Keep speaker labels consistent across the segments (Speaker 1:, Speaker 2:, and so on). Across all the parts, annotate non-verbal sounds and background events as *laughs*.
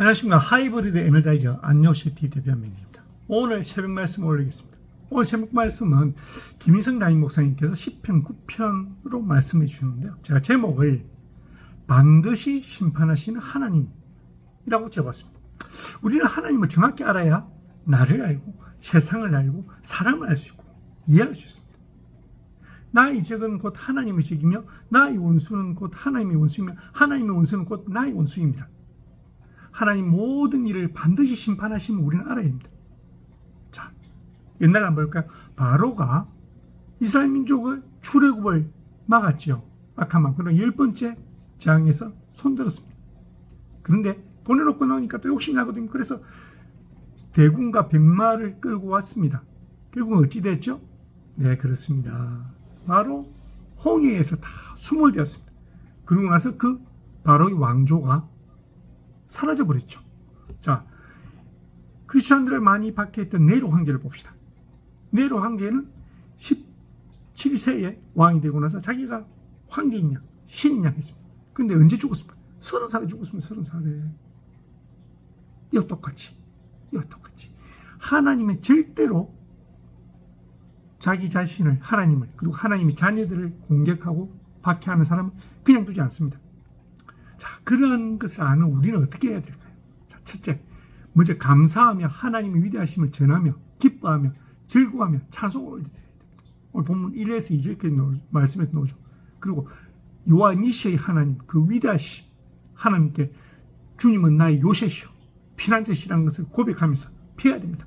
Speaker 1: 안녕하십니까 하이브리드 에너자이저 안녕시티 대변인입니다. 오늘 새벽 말씀 올리겠습니다. 오늘 새벽 말씀은 김인성 담임 목사님께서 10편 9편으로 말씀해 주셨는데요. 제가 제목을 반드시 심판하시는 하나님이라고 적었습니다. 우리는 하나님을 정확히 알아야 나를 알고 세상을 알고 사람을 알 수 있고 이해할 수 있습니다. 나의 적은 곧 하나님의 적이며 나의 원수는 곧 하나님의 원수이며 하나님의 원수는 곧 나의 원수입니다. 하나님 모든 일을 반드시 심판하시면 우리는 알아야 합니다. 자, 옛날에 한번 볼까요? 바로가 이스라엘 민족을 출애굽을 막았죠. 악한 그런 열 번째 재앙에서 손들었습니다. 그런데 보내놓고 나오니까 또 욕심이 나거든요. 그래서 대군과 백마를 끌고 왔습니다. 결국은 어찌 됐죠? 네, 그렇습니다. 바로 홍해에서 다 수몰되었습니다. 그러고 나서 그 바로의 왕조가 사라져 버렸죠. 자, 크리스천들을 많이 박해했던 네로 황제를 봅시다. 네로 황제는 17세에 왕이 되고 나서 자기가 황제인 양, 신인 양 했습니다. 그런데 언제 죽었습니까? 서른 살에 죽었습니다. 서른 살에. 이거 똑같이. 이거 똑같이. 하나님은 절대로 자기 자신을, 하나님을, 그리고 하나님의 자녀들을 공격하고 박해하는 사람은 그냥 두지 않습니다. 자, 그러한 것을 아는 우리는 어떻게 해야 될까요? 자, 첫째, 먼저 감사하며 하나님의 위대하심을 전하며 기뻐하며 즐거워하며 찬송을 올려야 됩니다. 오늘 본문 1에서 2절까지 말씀에서 나오죠. 그리고 요와 니시의 하나님, 그 위대하심 하나님께 주님은 나의 요새시오, 피난처시라는 것을 고백하면서 피해야 됩니다.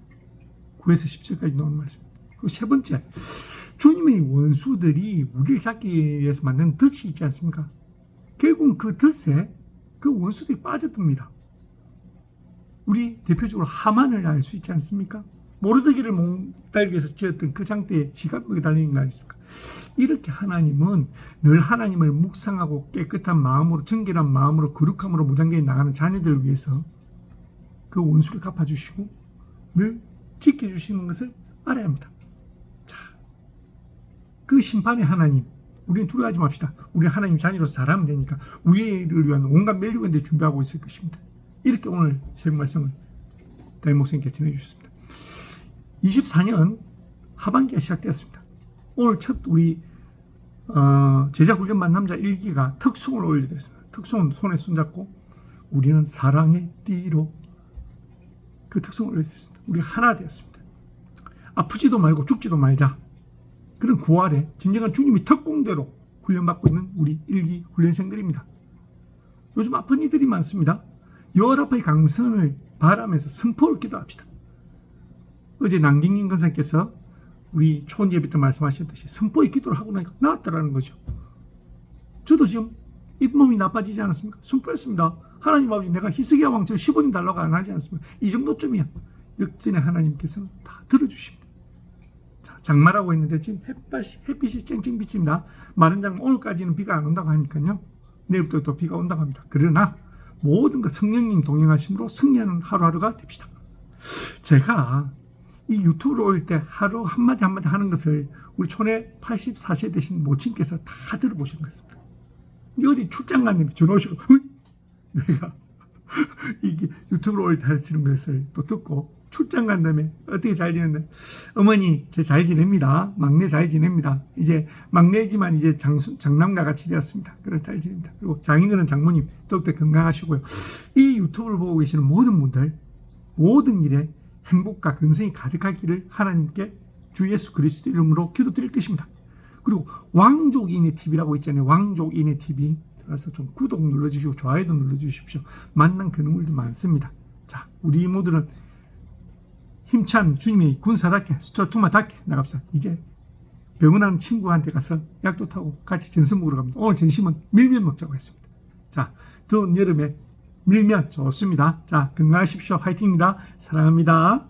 Speaker 1: 9에서 10절까지 나오는 말씀. 그리고 세 번째, 주님의 원수들이 우리를 잡기 위해서 만든 덫이 있지 않습니까? 결국은 그 덫에 그 원수들이 빠져듭니다. 우리 대표적으로 하만을 알 수 있지 않습니까? 모르드기를 몽달기 위해서 지었던 그 장대에 지갑이 달리는 거 아니십니까? 이렇게 하나님은 늘 하나님을 묵상하고 깨끗한 마음으로 정결한 마음으로 거룩함으로 무장계에 나가는 자녀들을 위해서 그 원수를 갚아주시고 늘 지켜주시는 것을 알아야 합니다. 자, 그 심판의 하나님 우리는 두려워하지 맙시다. 우리 하나님 자녀로서 잘하면 되니까 우리를 위한 온갖 멸류관들 준비하고 있을 것입니다. 이렇게 오늘 새벽 말씀을 담임 목사님께 전해주셨습니다. 24년 하반기가 시작되었습니다. 오늘 첫 우리 어, 제자 훈련반 남자 일기가 특송을 올려드렸습니다. 특송은 손에 손잡고 우리는 사랑의 띠로 그 특송을 올려드렸습니다. 우리 하나 되었습니다. 아프지도 말고 죽지도 말자. 그런 구활에 진정한 주님이 특공대로 훈련받고 있는 우리 일기 훈련생들입니다. 요즘 아픈 이들이 많습니다. 여러분의 강선을 바라면서 선포를 기도합시다. 어제 남경님 권사께서 우리 초원 예배 때 말씀하셨듯이 선포의 기도를 하고 나니까 나았다라는 거죠. 저도 지금 잇몸이 나빠지지 않았습니까? 선포했습니다. 하나님 아버지 내가 희석의 왕처럼 10원이 달라고 안 하지 않습니까? 이 정도쯤이야. 역전에 하나님께서는 다 들어주십니다. 자, 장마라고 했는데 지금 햇빛이, 햇빛이 쨍쨍 비칩니다. 마른 장마 오늘까지는 비가 안 온다고 하니까요. 내일부터 또 비가 온다고 합니다. 그러나 모든 것 성령님 동행하심으로 승리하는 하루하루가 됩시다. 제가 이 유튜브를 올릴 때 하루 한마디 한마디 하는 것을 우리 촌에 84세 되신 모친께서 다 들어보신 것입니다. 어디 출장 갔는데 전화 오시고 내가 *laughs* 이게 유튜브로 올릴 때 하시는 것을 또 듣고 출장 간 다음에 어떻게 잘 지냈나 어머니 제 잘 지냅니다. 막내 잘 지냅니다. 이제 막내지만 이제 장수, 장남과 같이 되었습니다. 그래 잘 지냅니다. 그리고 장인어른 장모님 더욱더 건강하시고요. 이 유튜브를 보고 계시는 모든 분들 모든 일에 행복과 근성이 가득하기를 하나님께 주 예수 그리스도 이름으로 기도드릴 것입니다. 그리고 왕족인의 TV라고 있잖아요. 왕족인의 TV 들어가서 좀 구독 눌러주시고 좋아요도 눌러주십시오. 만난 근원물도 많습니다. 자 우리 이모들은 힘찬 주님의 군사답게 스트로투마답게 나갑시다. 이제 병원하는 친구한테 가서 약도 타고 같이 전선 먹으러 갑니다. 오늘 점심은 밀면 먹자고 했습니다. 자, 더운 여름에 밀면 좋습니다. 자, 건강하십시오. 화이팅입니다. 사랑합니다.